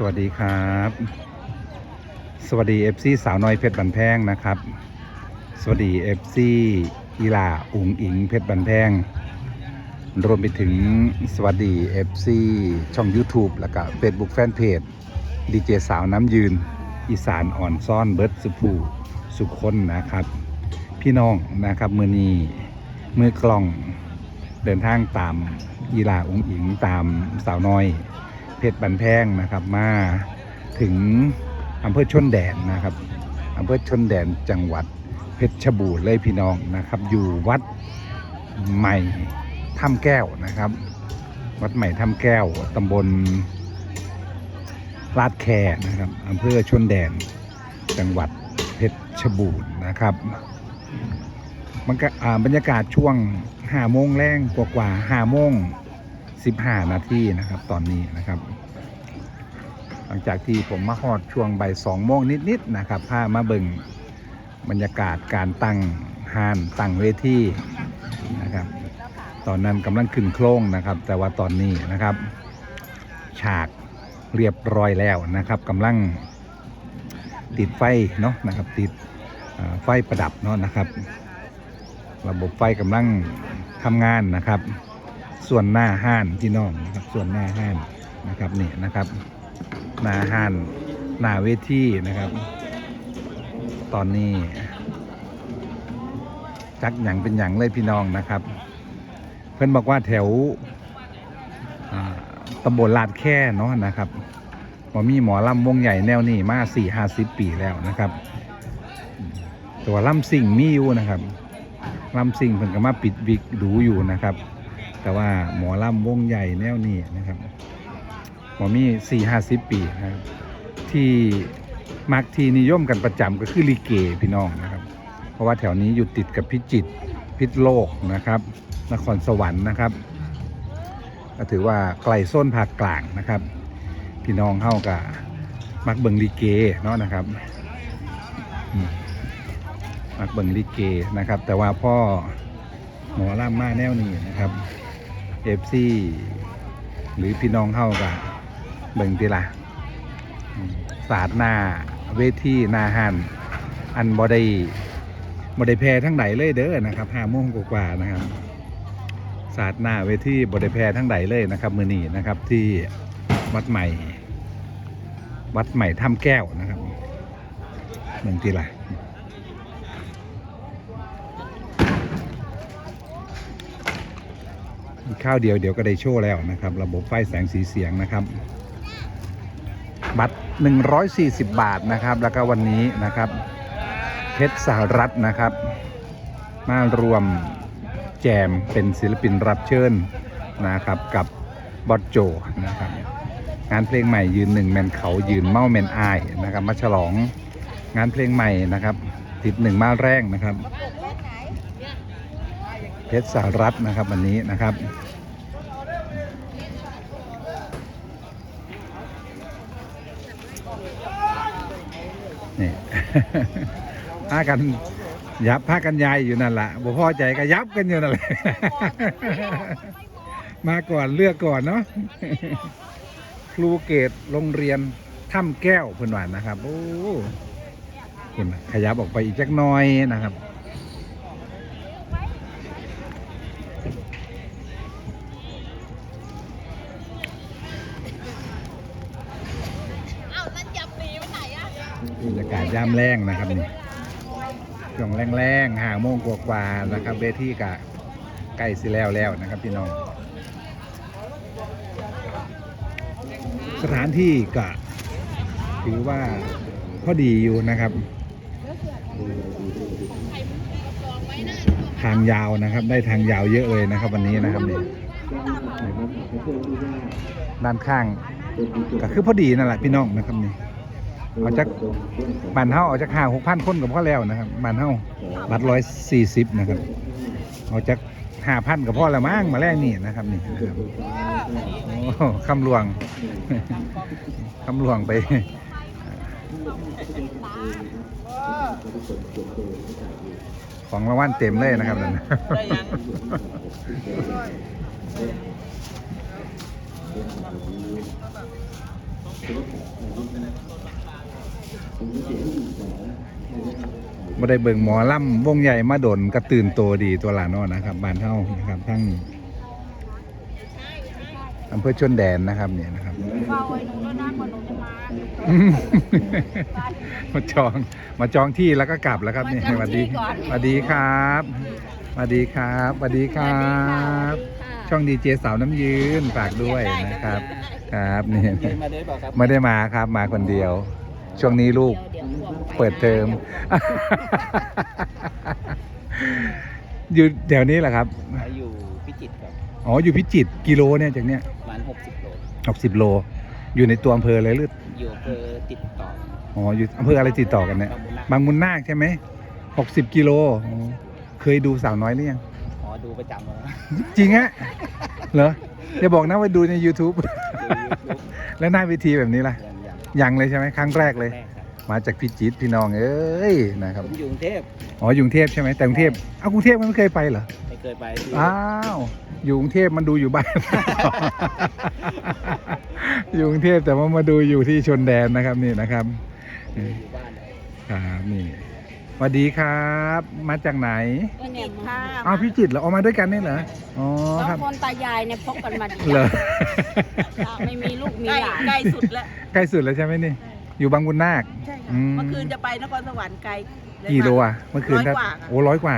สวัสดีครับ สวัสดี FC สาวน้อยเพชรบันแพงนะครับ สวัสดี FC อีลาอุ๋งอิงเพชรบันแพงรวมไปถึงสวัสดี FC ช่อง YouTube แล้วก็ Facebook Fanpage ดีเจสาวน้ำยืน อีสานอ่อนซ่อนเบิร์ดสุภูสุคนนะครับ พี่น้องนะครับมือนีมือกล่องเดินทางตามอีลาอุ๋งอิงตามสาวน้อย เพชรบันแพงนะครับมาถึงอำเภอชนแดนนะครับอำเภอชนแดนจังหวัดเพชรบูรณ์เลยพี่น้องนะครับ อยู่วัดใหม่ถ้ำแก้วนะครับ วัดใหม่ถ้ำแก้วตำบลลาดแคนะครับอำเภอชนแดนจังหวัดเพชรบูรณ์นะครับมันก็บรรยากาศช่วงห้าโมงแรงกว่าๆห้าโมง 15 นาทีนะครับตอนนี้นะครับ หลังจากที่ผมมาฮอดช่วงบ่ายสองโมงนิดๆนะครับพามาเบิ่งบรรยากาศการตั้งฮานตั้งเวทีนะครับ ตอนนั้นกำลังขึ้นโครงนะครับ แต่ว่าตอนนี้นะครับ ฉากเรียบร้อยแล้วนะครับกำลังติดไฟเนาะนะครับติดไฟประดับเนาะนะครับ ระบบไฟกำลังทำงานนะครับ ส่วนหน้าห้านพี่น้องนะครับส่วนหน้าห้านนะครับนี่นะครับ หน้าห้านหน้าเวทีนะครับ ตอนนี้ จักหยังเป็นหยังเลยพี่น้องนะครับ เพื่อนบอกว่าแถวตำบลลาดแค่เนาะนะครับหมอมีหมอลำวงใหญ่แนวนี้มาสี่ห้าสิบปีแล้วนะครับตัวลำสิ่งมีอยู่นะครับลำสิ่งเพิ่นก็มาปิดวิกดูอยู่นะครับ แต่ว่าหมอลำวงใหญ่แนวนี้นะครับหมอมีสี่ห้าสิบปีนะครับที่มักที่นิยมกันประจำก็คือลิเกพี่น้องนะครับ เพราะว่าแถวนี้อยู่ติดกับพิจิตรพิษโลกนะครับ นครสวรรค์นะครับก็ถือว่าไกลโซนภาคกลางนะครับ พี่น้องเข้ากับมักเบิงลิเกเนาะนะครับมักเบิงลิเกนะครับ แต่ว่าพ่อหมอล่ำมาแนวนี้นะครับ เอฟซีหรือพี่น้องเข้ากับเบิงทีละศาสตร์หน้าเวทีนาหันอันบอด้บอด้แพ้ทั้งไหนเลยเด้อนะครับห้าโมงกว่านะครับศาสตร์หน้าเวทีบอด้แพ้ทั้งไหนเลยนะครับ มือนีนะครับที่วัดใหม่ วัดใหม่ถ้ำแก้วนะครับเมืองทีละ อีกข้าวเดียวเดี๋ยวก็ได้โชว์แล้วนะครับ ระบบไฟแสงสีเสียงนะครับ บัตร 140 บาทนะครับ แล้วก็วันนี้นะครับเพชรสหรัฐนะครับ มารวมแจมเป็นศิลปินรับเชิญนะครับกับบอสโจนะครับงานเพลงใหม่ยืนหนึ่งแมนเขายืนเมาแมนอายนะครับมาฉลองงานเพลงใหม่นะครับติดหนึ่งมาแรงนะครับ เพชรสหรัฐนะครับวันนี้นะครับนี่พากันยับพากันยายอยู่นั่นแหละบ่พอใจก็ยับกันอยู่นั่นแหละมาก่อนเลือกก่อนเนาะครูเกตโรงเรียนถ้ำแก้วเพื่อนหวานนะครับโอ้คุณขยับออกไปอีกจักน้อยนะครับ อ้าวนั่นยับหนีไปไหนอะ บรร ยากามแรงนะครับนี่ช่วงแรงๆห่าโมงกว่าๆนะครับเวทีกะใกล้สิแล้วแล้วนะครับพี่น้อง สถานที่กะถือว่าพอดีอยู่นะครับ ทางยาวนะครับ ได้ทางยาวเยอะเลยนะครับวันนี้นะครับนี่ด้านข้างก็คือพอดีนั่นแหละพี่น้องนะครับนี่ เอาจากบ้านเฮาเอาจากห้าหกพันคนกับพ่อแล้วนะครับบ้านเฮาบัตรร้อยสี่สิบนะครับเอาจากห้าพันกับพ่อแล้วมั้งมาแรกนี่นะครับนี่นะครับโอ้คำหลวงคำหลวงไปของรางวัลเต็มเลยนะครับนั่นไบ่ได้เบิ่งหมอลำวงใหญ่มาดนกระตื่นโตดีตัวหลานอนะครับบ้านเฮานะครับทั้งอำเภอชนแดนนะครับเนี่ยนะครับเฝ้าไว้หนูแล้วนะกว่าหนูจะมาอืมมาจองมาจองที่แล้วก็กลับแล้วครับนี่สวัสดีสวัสดีครับสวัสดีครับสวัสดีครับ ช่องดีเจสาวน้ำยืนฝากด้วยนะครับ ครับนี่มาได้เปล่าครับไม่ได้มาครับมาคนเดียว ช่วงนี้ลูกเดี๋ยวพวงไปเปิดเทอมอยู่แถวนี้แหละครับ อยู่พิจิตรครับ อ๋อ อยู่พิจิตรกิโลเนี่ยจากเนี้ยประมาณ60โลหกสิบโล อยู่ในตัวอำเภอเลยหรืออยู่อำเภอติดต่อ อ๋อ อยู่อำเภออะไรติดต่อกันเนี่ย บางบุญนาคบางมุนนาคใช่ไหมหกสิบกิโลอ๋อเคยดูสาวน้อยหรือยัง อ๋อ ดูประจำเลยจริงฮะ เหรอ อย่าบอกนะว่าดูใน YouTube ดูยูทูบแล้วหน้าเวทีแบบนี้ล่ะอ ย่างอย่างยังเลยใช่ไหมครั้งแรกเลยแรกครับมาจากพิจิตรพี่น้องเอ้ยนะครับผมอยู่กรุงเทพอ๋ออยู่กรุงเทพใช่ไหมแต่กรุงเทพเอ้ากรุงเทพมันไม่เคยไปเหรอไม่เคยไปที่อ้าวอยู่กรุงเทพมันดูอยู่บ้านอยู่กรุงเทพแต่ว่ามาดูอยู่ที่ชนแดนนะครับนี่นะครับอยู่บ้านเลยครับนี่ สวัสดีครับ มาจากไหนก็เนี่ยมาอ้าวพิจิตรเหรอออกมาด้วยกันนี่เหรออ๋อสอครับงคนตายายเนี่ยพกกันมาดีเหรอไม่มีลูกมีใกล้หลานใกล้สุดแล้ว ใกล้สุดแล้วใช่ไหมนี่ อยู่บางบุญนาค ใช่อืค่ะมเมื่อคืนจะไปนครสวรรค์ไกลเยกี่โลมาอะเมื่อคืนร้อยถ้ากว่าค่ะโอ้ร้อยกว่า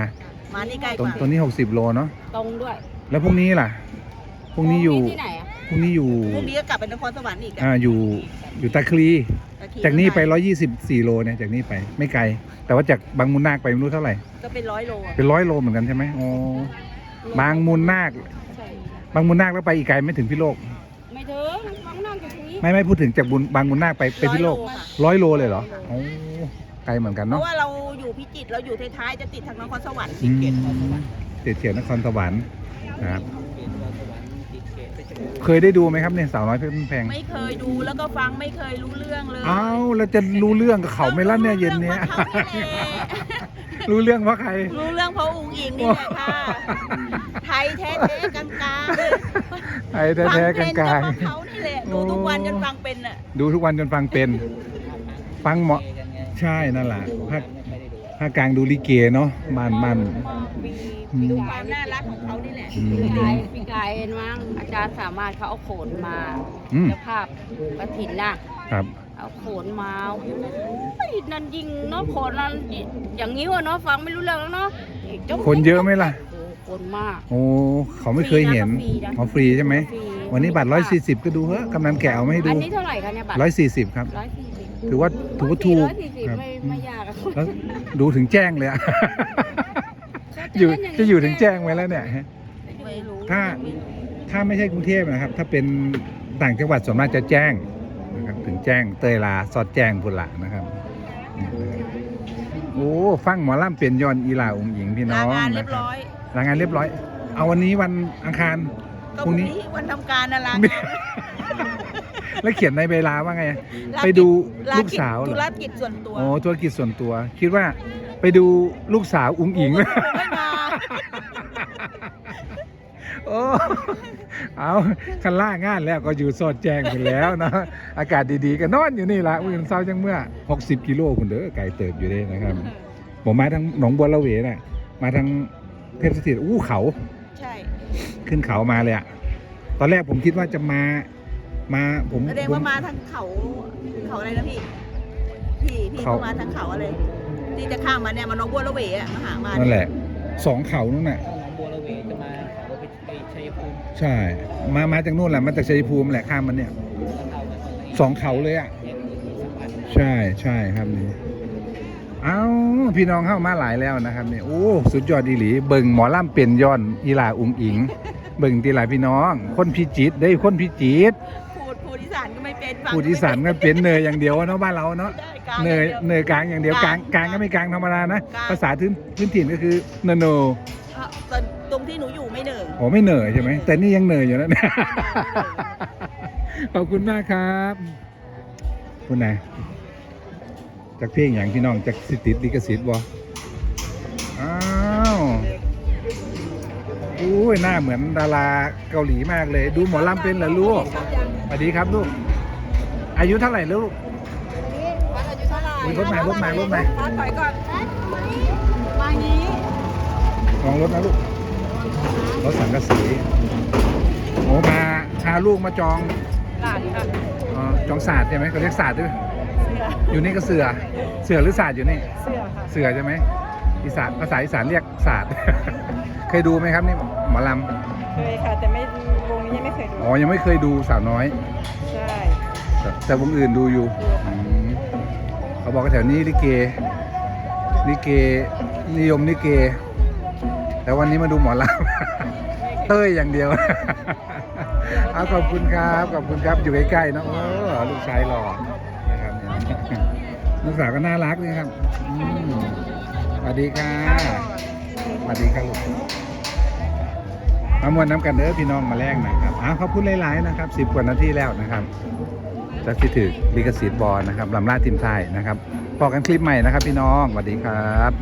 มานี่ใกล้ตกรงว่าตัวนี้หกสิบโลเนาะตรงด้วยแล้วพรุ่งนี้ล่ะพรุ่งนี้อยู่ที่ไหนอะพรุ่งนี้อยู่พรุ่งนี้ก็กลับไปนครสวรรค์อีกอะอ่าอยู่อยู่ตะคลีตะขี่ จากนี้ไปรถร้อยยี่สิบสี่โลเนี่ยจากนี้ไปไม่ไกล แต่ว่าจากบางมุนนาคไปไม่รู้เท่าไหร่ ก็เป็นร้อยโลอะเป็นร้อยโลเหมือนกันใช่ไหมอ๋อบางมุนนาค ใช่บางมุนนาคแล้วไปอีกไกลไม่ถึงพิโลก ไม่ถึงบางนั่งอยู่ตรงนี้ ไม่ไม่พูดถึงจากบุญบางมุนนาคไปไปพิโลกค่ะ ร้อยโลเลยเหรอโอ้ไกลเหมือนกันเพเนาะราะว่าเราอยู่พิจิตรเราอยู่ท้ายๆจะติดทางนครสวรรค์อืติดมเขตนครสวรรค์เจ็ดเขียนนครสวรรค์ครับ เขตนครสวรรค์ติด เขตเพชรบูรณ์เคยได้ดูไหมครับเนี่ยสาวน้อยเพชรบ้านแพงไม่เคยดูแล้วก็ฟังไม่เคยรู้เรื่องเลยอ้าวแล้วจะรู้เรื่องกับเขาไหม่ล่ะเนี่ยเย็นเนี้ย รู้เรื่องพราะเขารู้เรื่องเพราะใครนี่แหละรู้เรื่องเพราะอุ๋งอิงนี่แหละค่ะ ไทยแท้ๆกลางๆเลยไอ้แท้ๆกลางฟัเพเพระเขานี่แหละดูทุกวันจนฟังเป็นอะ ๆดูทุกวันจนฟังเป็น ฟังเหมาะเกันไงใช่นั่นแหละภาคไม่ได้ดู ภาคกลางดูลิเกเนาะมันมันปีอืมปีดูคกาวายมน่ารักของเขานี่แหละอืมปีกายปีกายเห็นมั้งอาจารย์สามารถเขาเอาโขนมาอืมเจ้าภาพกระถินน่ะ ครับ เอาโขนมาโอ้ยนั่นยิงเนาะโขนนั่นอย่างนี้วะเนาะฟังไม่รู้เรื่องแล้วเนาะจ้าคนเยอะไหมล่ะ โอ้คนมากโอ้เขาไม่เคยเห็นฟรีนะอ๋อฟรีใช่ไหมฟรี วันนี้บัตรร้อยสี่สิบก็ดูเฮ้กำนันแกะเอามาให้อัดูนนี้เท่าไหร่คะเนี่ยบัตรร้อยสี่สิบครับร้อยสี่สิบถือว่าถือว่าถูกร้อยสี่สิบครับไม่ไม่ยากอะแล้วดูถึงแจ้งเลยอะ อยู่จะอยู่ถึงแจ้งไว้แล้วเนี่ยไม่รู้ถ้าถ้าไม่ใช่กรุงเทพนะครับ ถ้าเป็นต่างจังหวัดส่วนมากจะแจ้งนะครับถึงแจ้งเตยลาสอดแจ้งพุ่นละนะครับนี่นะครับโอ้ฟังหมอลำเปลี่ยนยอนอีหลาองค์หญิงพี่น้ลาองงานเรียนะบครับร้อยลางานเรียบร้อย เอาวันนี้วันอังคาร ก็พพรุ่รุ่งงนี้นี้วันทำการนะลางานแล้วเขียนในเวลาว่าไงลาไปดูลาลูกสาวเหรธุอรกิจส่วนตัวโอ้ธุรกิจส่วนตัว คิดว่าไปดูลูกสาวอุ้งอิงไม่มาโอ้เอาคันล่างานแล้วก็อยู่สอดแจ้งกันแล้วเนาะอากาศดีๆก็นอนอยู่นี่ละมื่นเช้าจังเมื่อ 60 กิโลคุณเด้อไกลเติบอยู่เด้นะครับผมมาทางหนองบัวละเวน่ะมาทางเทพสถิตอู้เขา ใช่ ขึ้นเขามาเลยอะตอนแรกผมคิดว่าจะมา มาผมแสดงผมว่ามาทางเขาเขาอะไรนะพี่พี่พี่เขาเขามาทางเขาอะไรที่จะข้ามมาเนี่ยมาหนองบัวละเวอะมาหามานั่นเนี่ยแหละสองเขานู่นน่ะถ้าหนองบัวระเวจะมาเขาไปไปชัยภูมิใช่ มามาจากนู่นแหละมาจากชัยภูมิแหละข้ามมันเนี่ยแล้วเข้ามาตรงนี้สองเขาเลยอะเห็นมีสัมผัสใช่ใช่ครับนี่ เอาพี่น้องเข้ามาหลายแล้วนะครับนี่โอ้สุดยอดดีหลี เบิ่งหมอล่ำเป็นย้อนอีหลาอุงอิง เบิ่งตีหลายพี่น้อง คนพิจิตรได้คนพิจิตรพูดพูดอีสานก็ไม่เป็นฟังพูดอีสานก็เป็นเนยอย่างเดียวเนาะบ้านเราเนาะได้กลางเนยอย่างดีวเนยกลางอย่างเดียวกลางกลางก็ไม่กลางธรรมดานะกลางภาษาพื้นพื้นถิ่นก็คือเนโนเอ่อแต่ตรงที่หนูอยู่ไม่เหนึ่งโอ้ไม่เหนื่อยใช่ไหมแต่นี่ยังเหนื่อยอยู่แล้วเนี่ย ขอบคุณมากครับ คุณนาย จากเพลงอย่างพี่น้องจากสิติดลิขสิทธิ์บ่อ้าวอุ้ยหน้าเหมือนดาราเกาหลีมากเลย ดูหมอลำเป็นเหรอลูกสวัสดีครับลูก อายุเท่าไหร่ลูกวัดอายุเท่าไหร่อุ๊ยรถมารถมารถมาวัดถอยก่อนมางี้ลองรถนะลูกรถสังกะสีโอ้มาพาลูกมาจองหลานค่ะอ๋อจองศาสตร์ใช่ไหมเขาเรียกศาสตร์ด้วยเสื้ ออยู่นี่ก็เสือ เสือหรือศาสตร์อยู่นี่ เสื้อค่ะเสือใช่ไหมอีสานภาษาอีสานเรียกศาสตร์ เคยดูไหมครับนี่หมอลเคยค่ะ แต่ไม่วงนี้ยังไม่เคยดูำอ๋อยังไม่เคยดูสาวน้อย ใช่ แต่แต่วงอื่นดูอยู่อืมเขาบอกว่าแถวนี้ลิเกลิเกนิยมลิเก แต่วันนี้มาดูหมอลำ เต้ยอย่างเดียว เอาขอบคุณครับ ขอบคุณครับอยู่ใกล้ๆเนอะโอ้ลูกชายหล่อนะครับเนี่ย ลูกสาวก็น่ารักนี่ครับอืมสวัสดีค่ะสวัสดีครับลูกมามวนน้ำกันเด้อพี่น้องมาแลกนะครับอ้าวขาพูดหลายๆนะครับสิบกว่านาทีแล้วนะครับจะคิดถึงลิขสิทธิ์บอลนะครับลำลาดทีมไทยนะครับพอกันคลิปใหม่นะครับ พี่น้องสวัสดีครับ